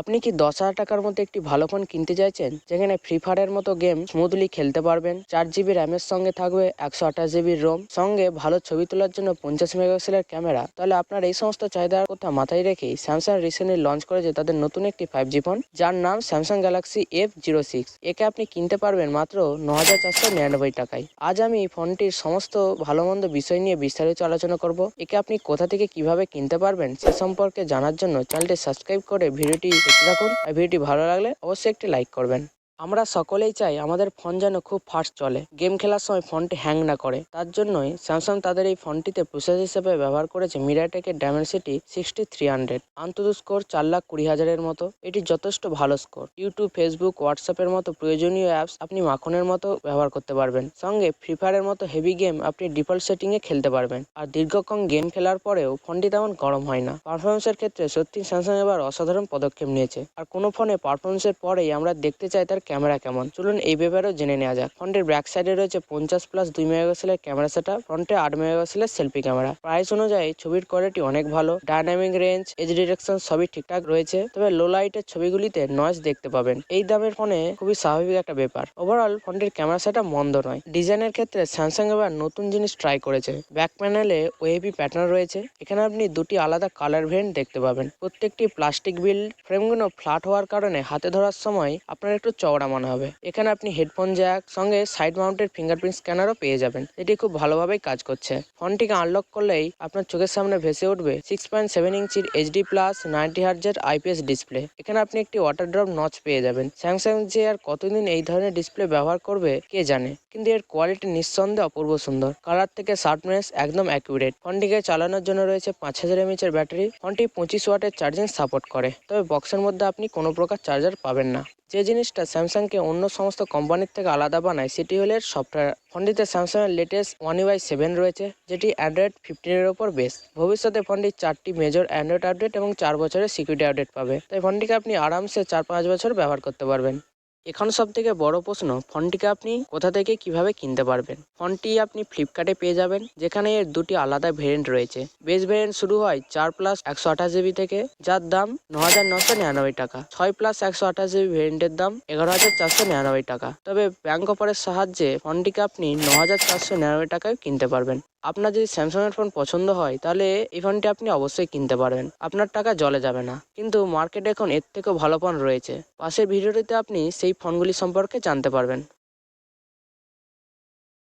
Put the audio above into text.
আপনি কি দশ হাজার টাকার মধ্যে একটি ভালো ফোন কিনতে চাইছেন? যেখানে ফ্রি ফায়ারের মতো গেম স্মুথলি খেলতে পারবেন। চার জিবি র্যামের সঙ্গে থাকবে একশো আঠাশ জিবির রোম সঙ্গে ভালো ছবি তোলার জন্য পঞ্চাশ মেগাপিক্সেলের ক্যামেরা। তাহলে আপনার এই সমস্ত চাহিদার কথা মাথায় রেখেই স্যামসাং রিসেন্টলি লঞ্চ করেছে তাদের নতুন একটি ফাইভ জি ফোন যার নাম Samsung Galaxy F zero six একে আপনি কিনতে পারবেন মাত্র ন হাজার চারশো নিরানব্বই টাকায়। আজ আমি ফোনটির সমস্ত ভালো মন্দ বিষয় নিয়ে বিস্তারিত আলোচনা করব। একে আপনি কোথা থেকে কীভাবে কিনতে পারবেন সে সম্পর্কে জানার জন্য চ্যানেলটি সাবস্ক্রাইব করে ভিডিওটি দেখতে থাকুন। আর ভিডিওটি ভালো লাগলে অবশ্যই একটি লাইক করবেন। আমরা সকলেই চাই আমাদের ফোন যেন খুব ফাস্ট চলে। গেম খেলার সময় ফোনটি হ্যাং না করে। তার জন্যই স্যামসাং তাদের এই ফোনটিতে প্রসেস হিসেবে ব্যবহার করেছে মিরাটেকের ডায়মেনসিটি সিক্সটি থ্রি হান্ড্রেড আন্তত স্কোর চার লাখ কুড়ি হাজারের মতো। এটি যথেষ্ট ভালো স্কোর ইউটিউব ফেসবুক হোয়াটসঅ্যাপের মতো প্রয়োজনীয় অ্যাপস আপনি মাখনের মতো ব্যবহার করতে পারবেন। সঙ্গে ফ্রি ফায়ারের মতো হেভি গেম আপনি ডিফল্ট সেটিংয়ে খেলতে পারবেন। আর দীর্ঘক্ষণ গেম খেলার পরেও ফোনটি তেমন গরম হয় না। পারফরমেন্সের ক্ষেত্রে সত্যি স্যামসাং এবার অসাধারণ পদক্ষেপ নিয়েছে। আর কোনো ফোনে পারফরমেন্সের পরেই আমরা দেখতে চাই তার ক্যামেরা কেমন? চলুন এই ব্যাপারেও জেনে নেওয়া যাক। ফোনটির ব্যাক সাইডে রয়েছে পঞ্চাশ প্লাস দুই মেগাপিক্সেলের ক্যামেরা সেটা ফ্রন্টে আট মেগাপিক্সেলের সেলফি ক্যামেরা। প্রাইস অনুযায়ী ছবির কোয়ালিটি অনেক ভালো। ডায়নামিক রেঞ্জ এজ ডিরেকশন সবই ঠিকঠাক রয়েছে। তবে লো লাইটের ছবিগুলিতে নয়েজ দেখতে পাবেন। এই দামের ফোনে খুবই স্বাভাবিক একটা ব্যাপার। ওভারঅল ফোনটির ক্যামেরা সেটা মন্দ নয়। ডিজাইনের ক্ষেত্রে স্যামসাং এবার নতুন জিনিস ট্রাই করেছে। ব্যাক প্যানেলে ওয়েবি প্যাটার্ন রয়েছে। এখানে আপনি দুটি আলাদা কালার ভেরিয়েন্ট দেখতে পাবেন। প্রত্যেকটি প্লাস্টিক বিল্ড ফ্রেমগুলো ফ্ল্যাট হওয়ার কারণে হাতে ধরার সময় আপনার একটু চওড়া মনে হবে। এখানে আপনি হেডফোন জ্যাক সঙ্গে সাইড মাউন্টেড ফিঙ্গারপ্রিন্ট স্ক্যানারও পেয়ে যাবেন। এটি খুব ভালোভাবেই কাজ করছে। ফোনটিকে আনলক করলেই আপনার চোখের সামনে ভেসে উঠবে সিক্স পয়েন্ট সেভেন ইঞ্চির এইচডি প্লাস নাইনটি হার্জের আইপিএস ডিসপ্লে এখানে আপনি একটি ওয়াটার ড্রপ নচ পেয়ে যাবেন। স্যামসাং যে আর কতদিন এই ধরনের ডিসপ্লে ব্যবহার করবে, কে জানে? কিন্তু এর কোয়ালিটি নিঃসন্দেহে অপূর্ব সুন্দর। কালার থেকে শার্পনেস একদম অ্যাকুরেট ফোনটিকে চালানোর জন্য রয়েছে পাঁচ হাজার এমএচের ব্যাটারি। ফোনটি পঁচিশ ওয়াটের চার্জিং সাপোর্ট করে। তবে বক্সের মধ্যে আপনি কোনো প্রকার চার্জার পাবেন না। যে জিনিসটা স্যামসাংকে অন্য সমস্ত কোম্পানির থেকে আলাদা বানায়, সেটি হলো সফটওয়্যার। ফোনটিতে স্যামসাংয়ের লেটেস্ট ওয়ান ইউআই সেভেন রয়েছে, যেটি অ্যান্ড্রয়েড ফিফটিনের ওপর বেস ভবিষ্যতে ফোনটি চারটি মেজর অ্যান্ড্রয়েড আপডেট এবং চার বছরের সিকিউরিটি আপডেট পাবে। তাই ফোনটিকে আপনি আরামসে চার পাঁচ বছর ব্যবহার করতে পারবেন। এখন সব থেকে বড় প্রশ্ন, ফোনটিকে আপনি কোথা থেকে কীভাবে কিনতে পারবেন? ফোনটি আপনি ফ্লিপকার্টে পেয়ে যাবেন, যেখানে এর দুটি আলাদা ভেরিয়েন্ট রয়েছে। বেস ভেরিয়েন্ট শুরু হয় চার প্লাস একশো আঠাশ জিবি থেকে, যার দাম ন হাজার নশো নিরানব্বই টাকা। ছয় প্লাস একশো আঠাশ জিবি ভেরিয়েন্টের দাম এগারো হাজার চারশো নিরানব্বই টাকা। তবে ব্যাংক অফারের সাহায্যে ফোনটিকে আপনি ন হাজার চারশো নিরানব্বই টাকায় কিনতে পারবেন। আপনার যদি স্যামসাংয়ের ফোন পছন্দ হয়, তাহলে এই ফোনটি আপনি অবশ্যই কিনতে পারবেন। আপনার টাকা জলে যাবে না। কিন্তু মার্কেটে এখন এর থেকেও ভালো ফোন রয়েছে। পাশের ভিডিওটিতে আপনি সেই ফোনগুলি সম্পর্কে জানতে পারবেন।